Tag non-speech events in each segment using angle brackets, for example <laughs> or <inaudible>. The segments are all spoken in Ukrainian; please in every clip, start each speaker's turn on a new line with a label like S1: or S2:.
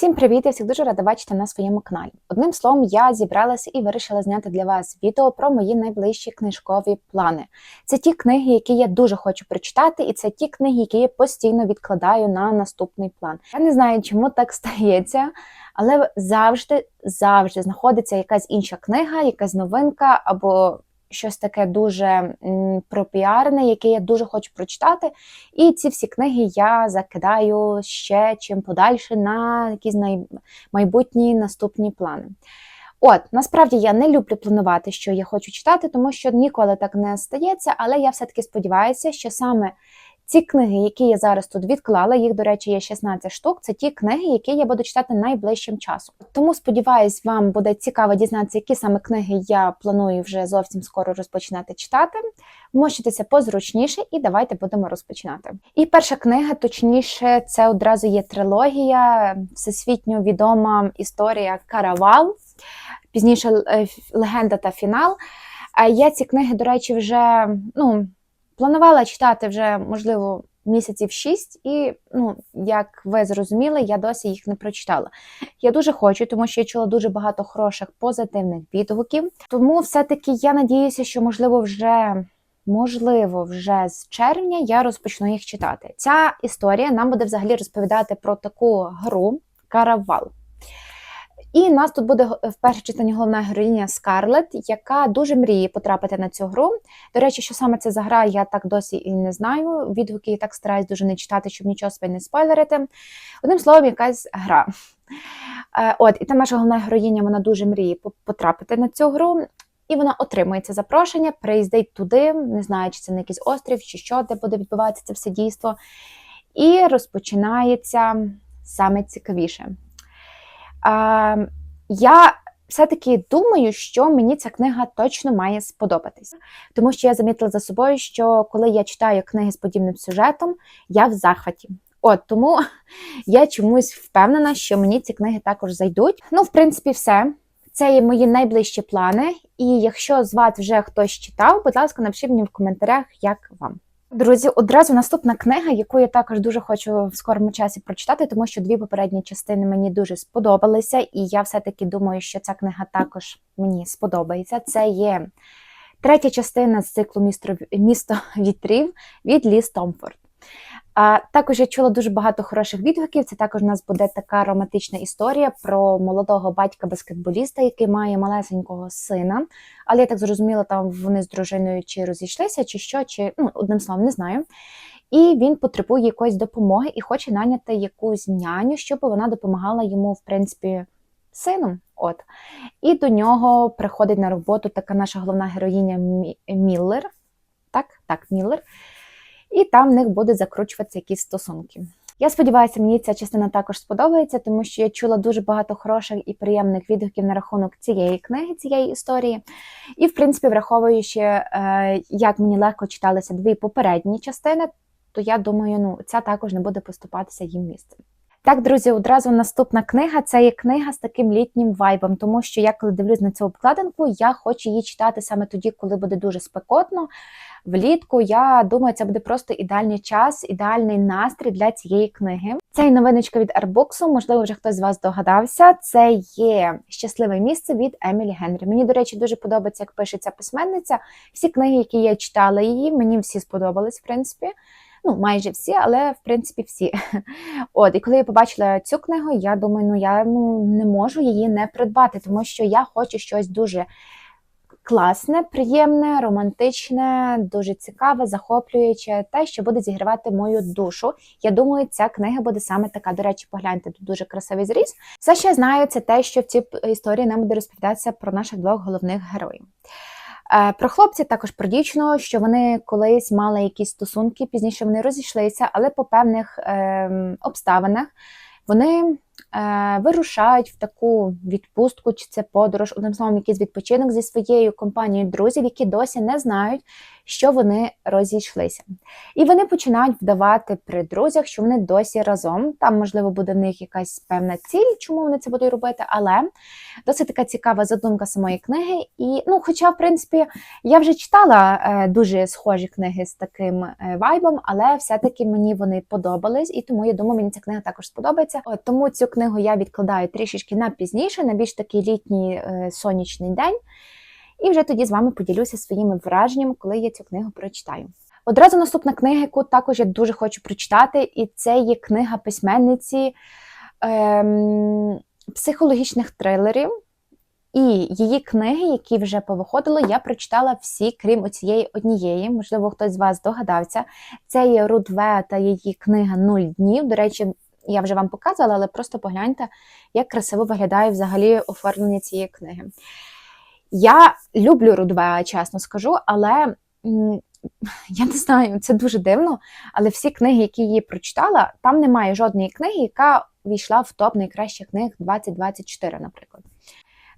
S1: Всім привіт! Я всіх дуже рада бачити на своєму каналі. Одним словом, я зібралася і вирішила зняти для вас відео про мої найближчі книжкові плани. Це ті книги, які я дуже хочу прочитати, і це ті книги, які я постійно відкладаю на наступний план. Я не знаю, чому так <laughs> стається, але завжди, завжди знаходиться якась інша книга, якась новинка або щось таке дуже пропіарне, яке я дуже хочу прочитати. І ці всі книги я закидаю ще чим подальше на якісь майбутні наступні плани. От, насправді я не люблю планувати, що я хочу читати, тому що ніколи так не стається, але я все-таки сподіваюся, що саме ці книги, які я зараз тут відклала, їх, до речі, є 16 штук. Це ті книги, які я буду читати найближчим часом. Тому сподіваюсь, вам буде цікаво дізнатися, які саме книги я планую вже зовсім скоро розпочинати читати. Мощитися позручніше, і давайте будемо розпочинати. І перша книга, точніше, це одразу є трилогія, всесвітньо відома історія Каравал. Пізніше е, легенда та фінал. А я ці книги, до речі, вже ну, планувала читати вже, можливо, місяців шість, і, ну, як ви зрозуміли, я досі їх не прочитала. Я дуже хочу, тому що я чула дуже багато хороших позитивних відгуків. Тому все-таки я надіюся, що, можливо, вже. Можливо, вже з червня я розпочну їх читати. Ця історія нам буде взагалі розповідати про таку гру Каравал. І нас тут буде в першій частині головна героїня Скарлет, яка дуже мріє потрапити на цю гру. До речі, що саме це за гра, я так досі і не знаю. Відгуки я так стараюсь дуже не читати, щоб нічого собі не спойлерити. Одним словом, якась гра. Е, От, і та наша головна героїня вона дуже мріє потрапити на цю гру. І вона отримує це запрошення, приїздить туди, не знаю, чи це на якийсь острів, чи що, де буде відбуватися це все дійство. І розпочинається саме цікавіше. Я все-таки думаю, що мені ця книга точно має сподобатись. Тому що я замітила за собою, що коли я читаю книги з подібним сюжетом, я в захваті. От тому <laughs> я чомусь впевнена, що мені ці книги також зайдуть. Ну, в принципі, все. Це є мої найближчі плани. І якщо з вас вже хтось читав, будь ласка, напишіть мені в коментарях, як вам. Друзі, одразу наступна книга, яку я також дуже хочу в скорому часі прочитати, тому що дві попередні частини мені дуже сподобалися, і я все-таки думаю, що ця книга також мені сподобається. Це є третя частина з циклу Місто, вітрів від Лі Томфорд. А також я чула дуже багато хороших відгуків. Це також у нас буде така романтична історія про молодого батька-баскетболіста, який має малесенького сина. Але я так зрозуміла, там вони з дружиною чи розійшлися, чи що, чи ну, одним словом, не знаю. І він потребує якоїсь допомоги і хоче наняти якусь няню, щоб вона допомагала йому, в принципі, сином. От. І до нього приходить на роботу така наша головна героїня Міллер. Так, так, Міллер і там в них будуть закручуватися якісь стосунки. Я сподіваюся, мені ця частина також сподобається, тому що я чула дуже багато хороших і приємних відгуків на рахунок цієї книги, цієї історії. І, в принципі, враховуючи, е, як мені легко читалися дві попередні частини, то я думаю, ну ця також не буде поступатися їм місцем. Так, друзі, одразу наступна книга це є книга з таким літнім вайбом, тому що я, коли дивлюсь на цю обкладинку, я хочу її читати саме тоді, коли буде дуже спекотно. Влітку я думаю, це буде просто ідеальний час, ідеальний настрій для цієї книги. Це і новиночка від Арбуксу, можливо, вже хтось з вас догадався. Це є щасливе місце від Емілі Генрі. Мені, до речі, дуже подобається, як пишеться письменниця. Всі книги, які я читала її, мені всі сподобались, в принципі. Ну, майже всі, але в принципі всі. <laughs> От, і коли я побачила цю книгу, я думаю, ну я ну не можу її не придбати, тому що я хочу щось дуже класне, приємне, романтичне, дуже цікаве, захоплююче, те, що буде зігрівати мою душу. Я думаю, ця книга буде саме така. До речі, погляньте, тут дуже красивий зріз. Все, що я знаю, це те, що в цій історії нам буде розповідатися про наших двох головних героїв. Е, про хлопців також про дівчину, що вони колись мали якісь стосунки, пізніше вони розійшлися, але по певних е, обставинах вони е, вирушають в таку відпустку, чи це подорож, одним словом, якийсь відпочинок зі своєю компанією друзів, які досі не знають, що вони розійшлися. І вони починають вдавати при друзях, що вони досі разом. Там, можливо, буде в них якась певна ціль, чому вони це будуть робити, але досить така цікава задумка самої книги. І, ну, хоча, в принципі, я вже читала е, дуже схожі книги з таким е, вайбом, але все-таки мені вони подобались, і тому я думаю, мені ця книга також сподобається. От, тому цю книгу я відкладаю трішечки на пізніше, на більш такий літній е, сонячний день. І вже тоді з вами поділюся своїми враженнями, коли я цю книгу прочитаю. Одразу наступна книга, яку також я дуже хочу прочитати, і це є книга письменниці ем, психологічних трилерів. І її книги, які вже повиходили, я прочитала всі, крім оцієї однієї. Можливо, хтось з вас догадався. Це є Рудве та її книга Нуль днів. До речі, я вже вам показувала, але просто погляньте, як красиво виглядає взагалі оформлення цієї книги. Я люблю Рудвеа, чесно скажу, але <laughs> я не знаю, це дуже дивно. Але всі книги, які її прочитала, там немає жодної книги, яка війшла в топ найкращих книг 2024, наприклад.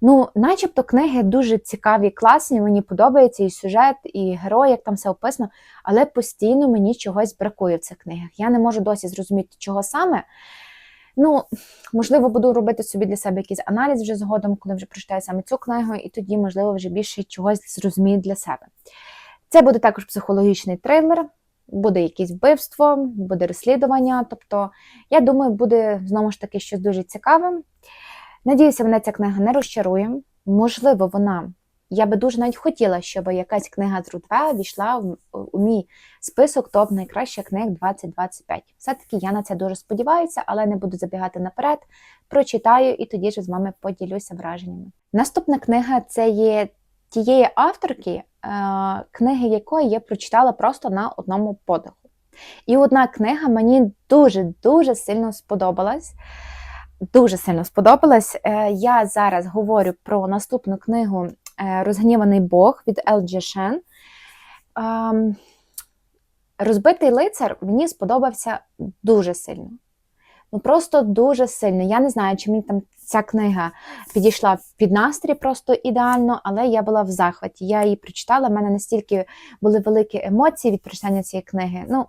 S1: Ну, начебто книги дуже цікаві, класні, мені подобається і сюжет, і герой, як там все описано, але постійно мені чогось бракує в цих книгах. Я не можу досі зрозуміти, чого саме. Ну, можливо, буду робити собі для себе якийсь аналіз вже згодом, коли вже прочитаю саме цю книгу, і тоді, можливо, вже більше чогось зрозумію для себе. Це буде також психологічний трилер, буде якесь вбивство, буде розслідування. Тобто, я думаю, буде знову ж таки щось дуже цікаве. Надіюся, мене ця книга не розчарує. Можливо, вона. Я би дуже навіть хотіла, щоб якась книга з Рудве війшла в, у мій список топ найкращих книг 2025. Все-таки я на це дуже сподіваюся, але не буду забігати наперед. Прочитаю і тоді ж з вами поділюся враженнями. Наступна книга це є тієї авторки, е, книги якої я прочитала просто на одному подиху. І одна книга мені дуже-дуже сильно сподобалась дуже сильно сподобалась. Е, я зараз говорю про наступну книгу Розгніваний Бог від Елджі Шен. Ем, Розбитий лицар мені сподобався дуже сильно. Ну, просто дуже сильно. Я не знаю, чи мені там ця книга підійшла під настрій просто ідеально, але я була в захваті. Я її прочитала, в мене настільки були великі емоції від прочитання цієї книги. Ну,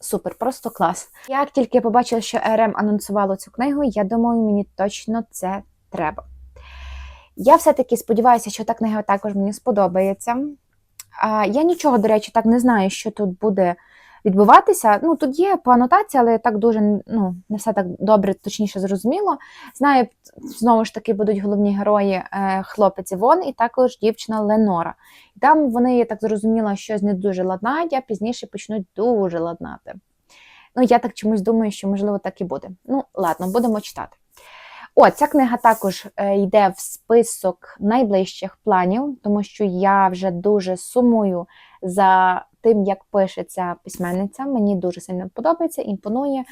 S1: Супер, просто клас. Як тільки я побачила, що РМ анонсувало цю книгу, я думаю, мені точно це треба. Я все-таки сподіваюся, що та книга також мені сподобається. Я нічого, до речі, так не знаю, що тут буде відбуватися. Ну, тут є по анотації, але так дуже ну, не все так добре, точніше зрозуміло. Знаю, знову ж таки будуть головні герої е, хлопець Івон і також дівчина Ленора. І там вони, я так зрозуміла, щось не дуже ладнають, а пізніше почнуть дуже ладнати. Ну, я так чомусь думаю, що, можливо, так і буде. Ну, ладно, будемо читати. О, ця книга також е, йде в список найближчих планів, тому що я вже дуже сумую за тим, як пишеться письменниця. Мені дуже сильно подобається, імпонує.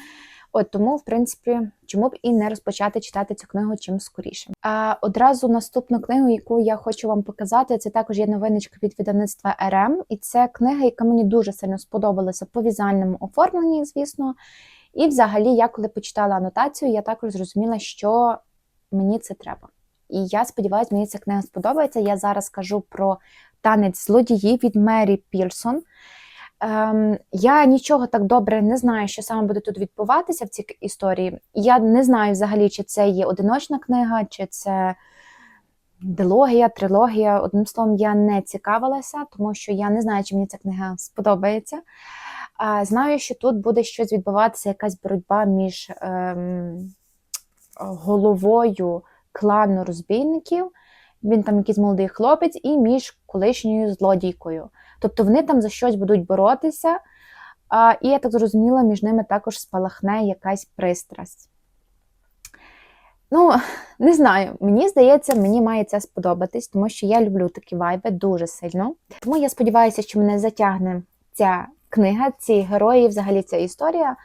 S1: От тому, в принципі, чому б і не розпочати читати цю книгу чим скоріше. А одразу наступну книгу, яку я хочу вам показати, це також є новиночка від видавництва РМ, і це книга, яка мені дуже сильно сподобалася по візуальному оформленні, звісно. І, взагалі, я коли почитала анотацію, я також зрозуміла, що мені це треба. І я сподіваюся, мені ця книга сподобається. Я зараз кажу про танець злодіїв від Мері Пірсон. Ем, Я нічого так добре не знаю, що саме буде тут відбуватися в цій історії. Я не знаю взагалі, чи це є одиночна книга, чи це дилогія, трилогія. Одним словом, я не цікавилася, тому що я не знаю, чи мені ця книга сподобається. Знаю, що тут буде щось відбуватися, якась боротьба між ем, головою клану розбійників він там якийсь молодий хлопець, і між колишньою злодійкою. Тобто вони там за щось будуть боротися, а, і я так зрозуміла, між ними також спалахне якась пристрасть. Ну, не знаю, мені здається, мені має це сподобатись, тому що я люблю такі вайби дуже сильно. Тому я сподіваюся, що мене затягне ця книга, ці герої, взагалі ця історія.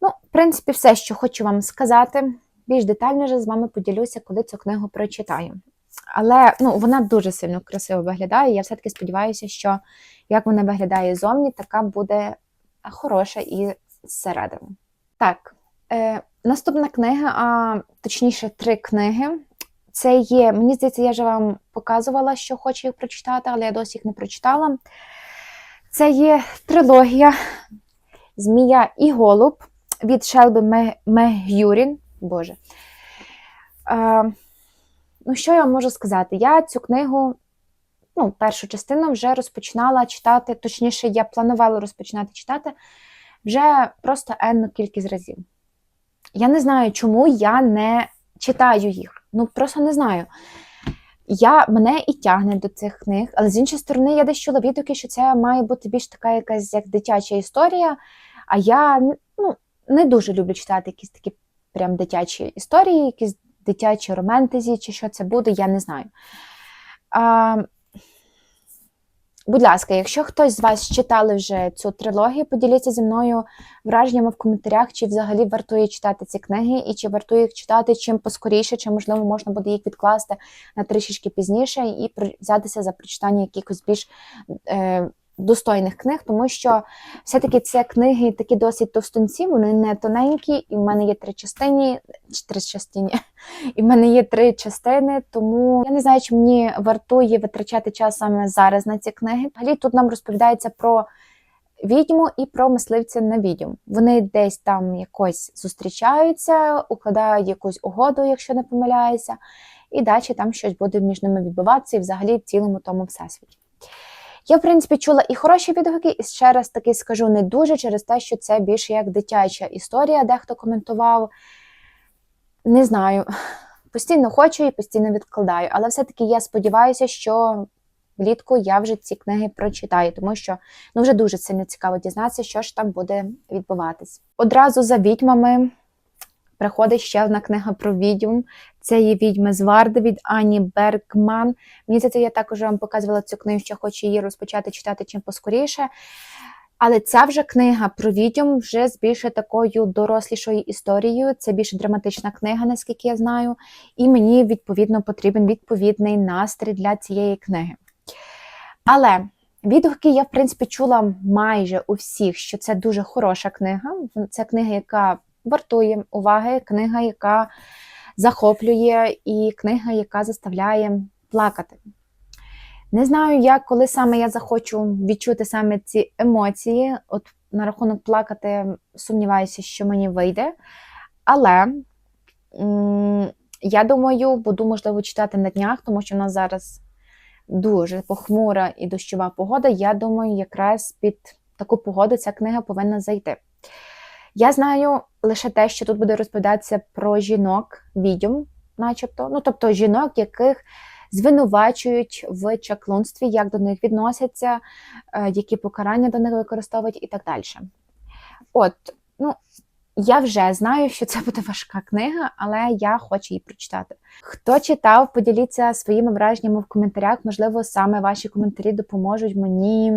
S1: Ну, в принципі, все, що хочу вам сказати. Більш детальніше з вами поділюся, коли цю книгу прочитаю. Але ну, вона дуже сильно красиво виглядає. Я все-таки сподіваюся, що як вона виглядає зовні, така буде хороша і зсередини. Так, е, наступна книга, а точніше, три книги. Це є, мені здається, я вже вам показувала, що хочу їх прочитати, але я досі їх не прочитала. Це є трилогія Змія і Голуб від Шелби Мегюрін. Боже. Е, ну, що я можу сказати? Я цю книгу, ну, першу частину вже розпочинала читати, точніше, я планувала розпочинати читати вже просто енну кількість разів. Я не знаю, чому я не читаю їх. Ну, просто не знаю. Я, мене і тягне до цих книг, але з іншої сторони, я десь чула відгуки, що це має бути більш така якась як дитяча історія. А я ну, не дуже люблю читати якісь такі прям дитячі історії, якісь дитячі романтезі, чи що це буде, я не знаю. А, будь ласка, якщо хтось з вас читали вже цю трилогію, поділіться зі мною враженнями в коментарях, чи взагалі вартує читати ці книги, і чи вартує їх читати чим поскоріше, чи можливо можна буде їх відкласти на трішечки пізніше і взятися за прочитання якихось більш е, достойних книг, тому що все-таки це книги такі досить товстунці, вони не тоненькі, і в мене є три частини, чи три частини, <laughs> і в мене є три частини, тому я не знаю, чи мені вартує витрачати час саме зараз на ці книги. Взагалі тут нам розповідається про відьму і про мисливця на відьм. Вони десь там якось зустрічаються, укладають якусь угоду, якщо не помиляюся, і далі там щось буде між ними відбуватися і взагалі в цілому тому всесвіті. Я, в принципі, чула і хороші відгуки, і ще раз таки скажу не дуже через те, що це більше як дитяча історія, дехто коментував. Не знаю. Постійно хочу і постійно відкладаю. Але все-таки я сподіваюся, що влітку я вже ці книги прочитаю, тому що ну, вже дуже сильно цікаво дізнатися, що ж там буде відбуватись. Одразу за відьмами приходить ще одна книга про відьм. Це є відьми з Варди від Ані Бергман. Мені здається, я також вам показувала цю книгу, що хочу її розпочати читати чим поскоріше. Але ця вже книга про відьом вже з більше такою дорослішою історією. Це більше драматична книга, наскільки я знаю. І мені, відповідно, потрібен відповідний настрій для цієї книги. Але відгуки я, в принципі, чула майже у всіх, що це дуже хороша книга. Це книга, яка вартує уваги, книга, яка захоплює, і книга, яка заставляє плакати. Не знаю, як, коли саме я захочу відчути саме ці емоції. От на рахунок плакати, сумніваюся, що мені вийде. Але я думаю, буду, можливо, читати на днях, тому що в нас зараз дуже похмура і дощова погода. Я думаю, якраз під таку погоду ця книга повинна зайти. Я знаю лише те, що тут буде розповідатися про жінок, відьом, начебто, ну тобто жінок, яких звинувачують в чаклунстві, як до них відносяться, е, які покарання до них використовують і так далі. От, ну, я вже знаю, що це буде важка книга, але я хочу її прочитати. Хто читав, поділіться своїми враженнями в коментарях. Можливо, саме ваші коментарі допоможуть мені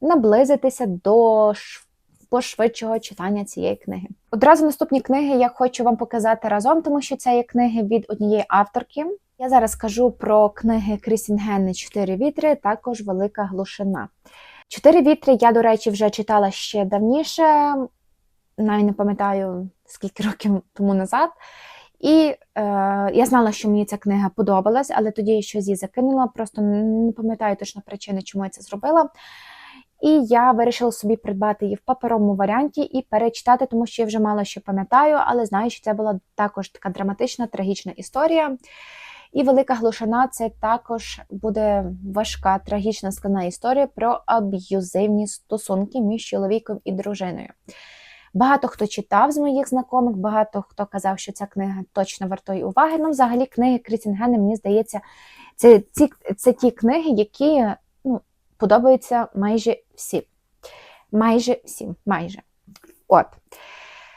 S1: наблизитися до ш- пошвидшого читання цієї книги. Одразу наступні книги я хочу вам показати разом, тому що це є книги від однієї авторки. Я зараз скажу про книги Крісінгени Чотири вітри, також Велика глушина. Чотири вітри я, до речі, вже читала ще давніше, навіть не пам'ятаю скільки років тому назад. І е, я знала, що мені ця книга подобалась, але тоді я щось її закинула, просто не пам'ятаю точно причини, чому я це зробила. І я вирішила собі придбати її в паперовому варіанті і перечитати, тому що я вже мало що пам'ятаю, але знаю, що це була також така драматична, трагічна історія. І велика глушина це також буде важка, трагічна складна історія про аб'юзивні стосунки між чоловіком і дружиною. Багато хто читав з моїх знайомих, багато хто казав, що ця книга точно вартує уваги. Ну, взагалі, книги Крітінгени, мені здається, це, ці, це ті книги, які подобаються майже всім. Майже всім, майже. От.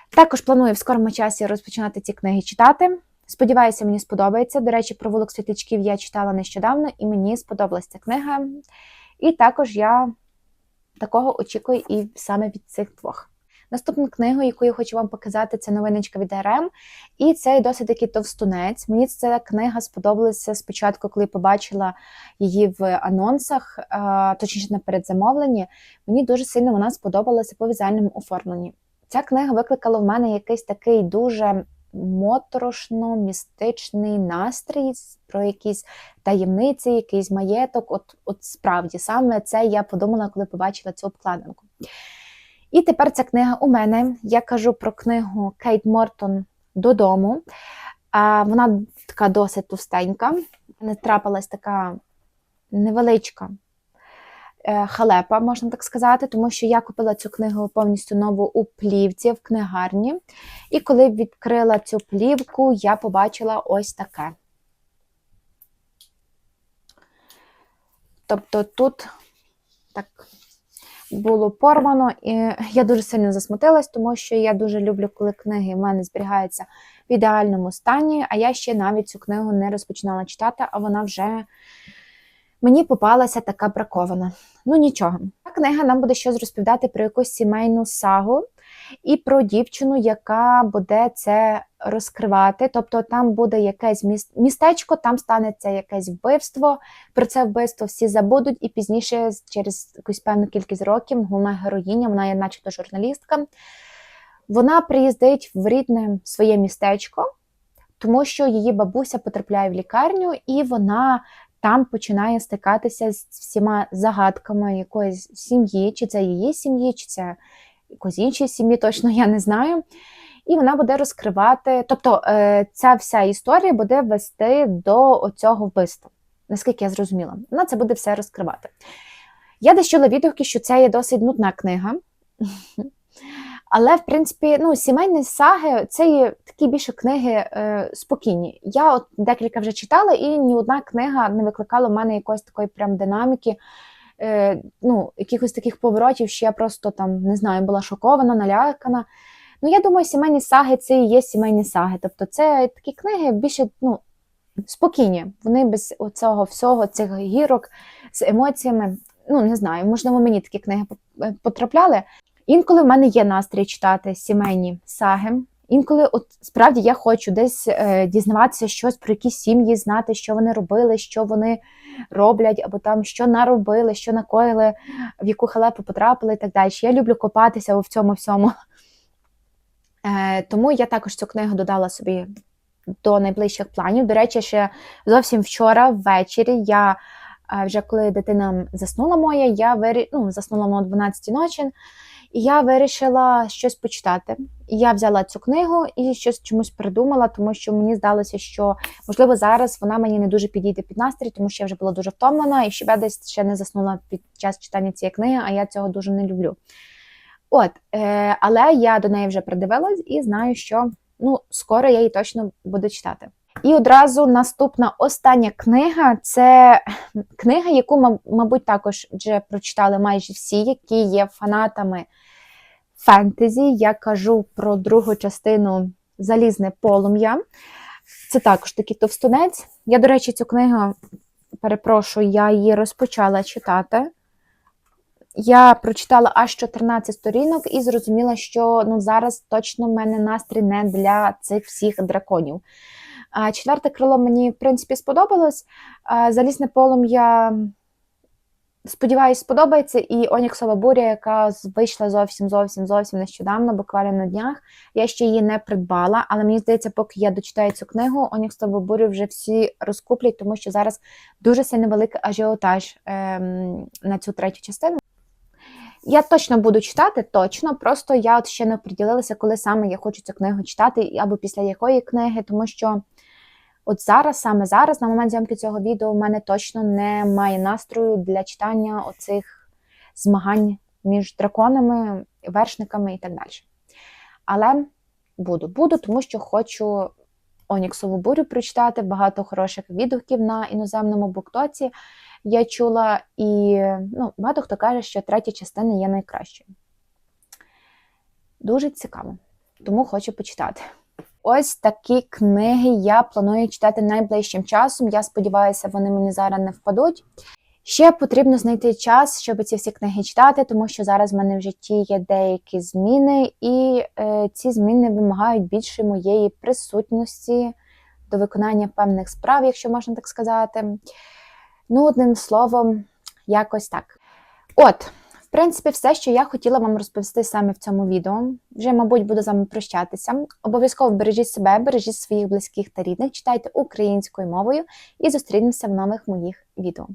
S1: Також планую в скорому часі розпочинати ці книги читати. Сподіваюся, мені сподобається. До речі, провулок світлячків я читала нещодавно, і мені сподобалася ця книга. І також я такого очікую і саме від цих двох. Наступну книгу, яку я хочу вам показати, це новиночка від РМ. І це досить такий товстунець. Мені ця книга сподобалася спочатку, коли побачила її в анонсах, точніше на передзамовленні. Мені дуже сильно вона сподобалася по візуальному оформленні. Ця книга викликала в мене якийсь такий дуже моторошно-містичний настрій, про якісь таємниці, якийсь маєток. От, от справді, саме це я подумала, коли побачила цю обкладинку. І тепер ця книга у мене. Я кажу про книгу Кейт Мортон додому. Вона така досить товстенька. Не трапилась така невеличка е, халепа, можна так сказати, тому що я купила цю книгу повністю нову у плівці в книгарні. І коли відкрила цю плівку, я побачила ось таке. Тобто тут так було порвано, і я дуже сильно засмутилась, тому що я дуже люблю, коли книги в мене зберігаються в ідеальному стані, а я ще навіть цю книгу не розпочинала читати, а вона вже мені попалася така бракована. Ну нічого. Ця книга нам буде щось розповідати про якусь сімейну сагу і про дівчину, яка буде це розкривати. Тобто там буде якесь містечко, там станеться якесь вбивство. Про це вбивство всі забудуть, і пізніше, через якусь певну кількість років, головна героїня, вона є начебто журналістка. Вона приїздить в рідне своє містечко, тому що її бабуся потрапляє в лікарню, і вона там починає стикатися з всіма загадками якоїсь сім'ї, чи це її сім'ї, чи це якоїсь іншої сім'ї, точно я не знаю. І вона буде розкривати, тобто е, ця вся історія буде вести до цього вбивства, наскільки я зрозуміла. Вона це буде все розкривати. Я десь чула відгуки, що це є досить нудна книга. Але, в принципі, ну, сімейні саги це є такі більше книги е, спокійні. Я от декілька вже читала, і ні одна книга не викликала в мене якоїсь такої прям динаміки, е, ну, якихось таких поворотів, що я просто там не знаю, була шокована, налякана. Ну, я думаю, сімейні саги це і є сімейні саги. Тобто, це такі книги більше ну, спокійні. Вони без цього всього, цих гірок з емоціями. Ну, не знаю, можливо, мені такі книги поп- потрапляли. Інколи в мене є настрій читати сімейні саги. Інколи, от справді, я хочу десь е, дізнаватися щось про якісь сім'ї, знати, що вони робили, що вони роблять, або там що наробили, що накоїли, в яку халепу потрапили і так далі. Я люблю копатися у цьому всьому. Е, тому я також цю книгу додала собі до найближчих планів. До речі, ще зовсім вчора ввечері я е, вже коли дитина заснула моя, я вирі... ну, заснула о 12 ночі. І я вирішила щось почитати. І я взяла цю книгу і щось чомусь придумала, тому що мені здалося, що можливо зараз вона мені не дуже підійде під настрій, тому що я вже була дуже втомлена і я десь ще не заснула під час читання цієї книги, а я цього дуже не люблю. От, е, але я до неї вже придивилась і знаю, що ну, скоро я її точно буду читати. І одразу наступна остання книга це книга, яку, мабуть, також вже прочитали майже всі, які є фанатами фентезі. Я кажу про другу частину Залізне полум'я. Це також такий товстунець. Я, до речі, цю книгу перепрошую, я її розпочала читати. Я прочитала аж 14 сторінок і зрозуміла, що ну, зараз точно в мене настрій не для цих всіх драконів. Четверте крило мені, в принципі, сподобалось. Залізне полум'я, сподіваюсь, сподобається. І Оніксова буря, яка вийшла зовсім зовсім зовсім нещодавно, буквально на днях. Я ще її не придбала, але мені здається, поки я дочитаю цю книгу, Оніксову бурю вже всі розкуплять, тому що зараз дуже сильно великий ажіотаж ем, на цю третю частину. Я точно буду читати, точно. Просто я от ще не приділилася, коли саме я хочу цю книгу читати, або після якої книги, тому що от зараз, саме зараз, на момент зйомки цього відео, в мене точно немає настрою для читання оцих змагань між драконами, вершниками і так далі. Але буду, буду, тому що хочу Оніксову бурю прочитати, багато хороших відгуків на іноземному буктоці я чула, і ну, багато хто каже, що третя частина є найкращою. Дуже цікаво, тому хочу почитати. Ось такі книги я планую читати найближчим часом. Я сподіваюся, вони мені зараз не впадуть. Ще потрібно знайти час, щоб ці всі книги читати, тому що зараз в мене в житті є деякі зміни, і е, ці зміни вимагають більше моєї присутності до виконання певних справ, якщо можна так сказати. Ну, одним словом, якось так. От, в принципі, все, що я хотіла вам розповісти саме в цьому відео. Вже, мабуть, буду з вами прощатися. Обов'язково бережіть себе, бережіть своїх близьких та рідних, читайте українською мовою і зустрінемося в нових моїх відео.